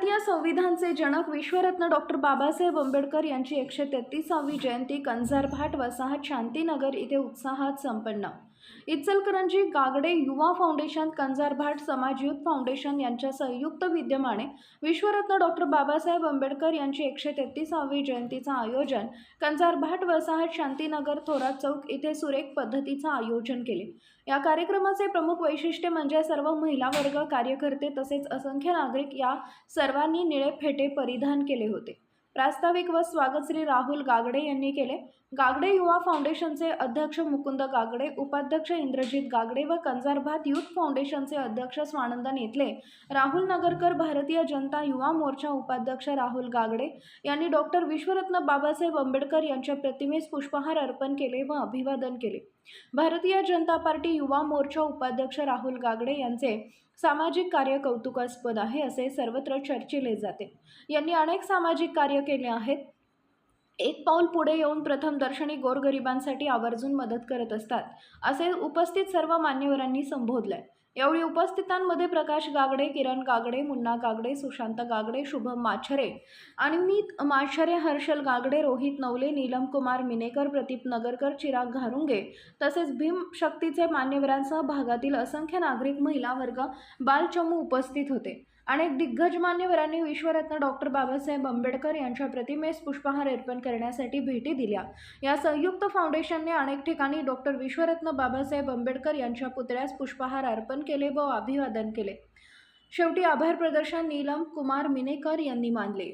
भारतीय संविधानचे जनक विश्वरत्न डॉक्टर बाबासाहेब आंबेडकर यांची एकशे तेहतीसावी जयंती कंझारभाट वसाहत शांतीनगर इथे उत्साहात संपन्न. इचलकरंजी गागडे युवा फाउंडेशन कंजारभाट समाज युथ फाउंडेशन यांच्या संयुक्त विद्यमाने विश्वरत्न डॉक्टर बाबासाहेब आंबेडकर यांची एकशे तेहतीसावी जयंतीचं आयोजन कंजारभाट वसाहत शांतीनगर थोरात चौक इथे सुरेख पद्धतीचं आयोजन केले. या कार्यक्रमाचे प्रमुख वैशिष्ट्य म्हणजे सर्व महिला वर्ग कार्यकर्ते तसेच असंख्य नागरिक या सर्वांनी निळे फेटे परिधान केले होते. प्रास्ताविक व स्वागत श्री राहुल गागडे यांनी केले. गागडे युवा फाउंडेशनचे अध्यक्ष मुकुंद गागडे उपाध्यक्ष इंद्रजित गागडे व कंजारभात युथ फाउंडेशनचे अध्यक्ष स्वानंद नेतले राहुल नगरकर भारतीय जनता युवा मोर्चा उपाध्यक्ष राहुल गागडे यांनी डॉक्टर विश्वरत्न बाबासाहेब आंबेडकर यांच्या प्रतिमेस पुष्पहार अर्पण केले व अभिवादन केले. भारतीय जनता पार्टी युवा मोर्चा उपाध्यक्ष राहुल गागडे यांचे सामाजिक कार्य कौतुकास्पद आहे असे सर्वत्र चर्चिले जाते. यांनी अनेक सामाजिक कार्य केले आहेत. एक पाऊल पुढे येऊन प्रथम दर्शनी गोरगरिबांसाठी आवर्जून मदत करत असतात. असे उपस्थित सर्व मान्यवरांनी संबोधलंय. यावेळी उपस्थितांमध्ये प्रकाश गागडे किरण गागडे मुन्ना गागडे सुशांत गागडे शुभम माछरे आणि मी माछरे हर्षल गागडे रोहित नवले नीलम कुमार मिनेकर प्रदीप नगरकर चिराग घारुंगे तसेच भीम शक्तीचे मान्यवरांसह भागातील असंख्य नागरिक महिला वर्ग बालचमू उपस्थित होते. अनेक दिग्गज मान्यवरांनी विश्वरत्न डॉक्टर बाबासाहेब आंबेडकर यांच्या प्रतिमेस पुष्पहार अर्पण करण्यासाठी भेटी दिल्या. या संयुक्त फाउंडेशनने अनेक ठिकाणी डॉक्टर विश्वरत्न बाबासाहेब आंबेडकर यांच्या पुतळ्यास पुष्पहार अर्पण केले व अभिवादन केले. शेवटी आभार प्रदर्शन नीलम कुमार मिनेकर यांनी मानले.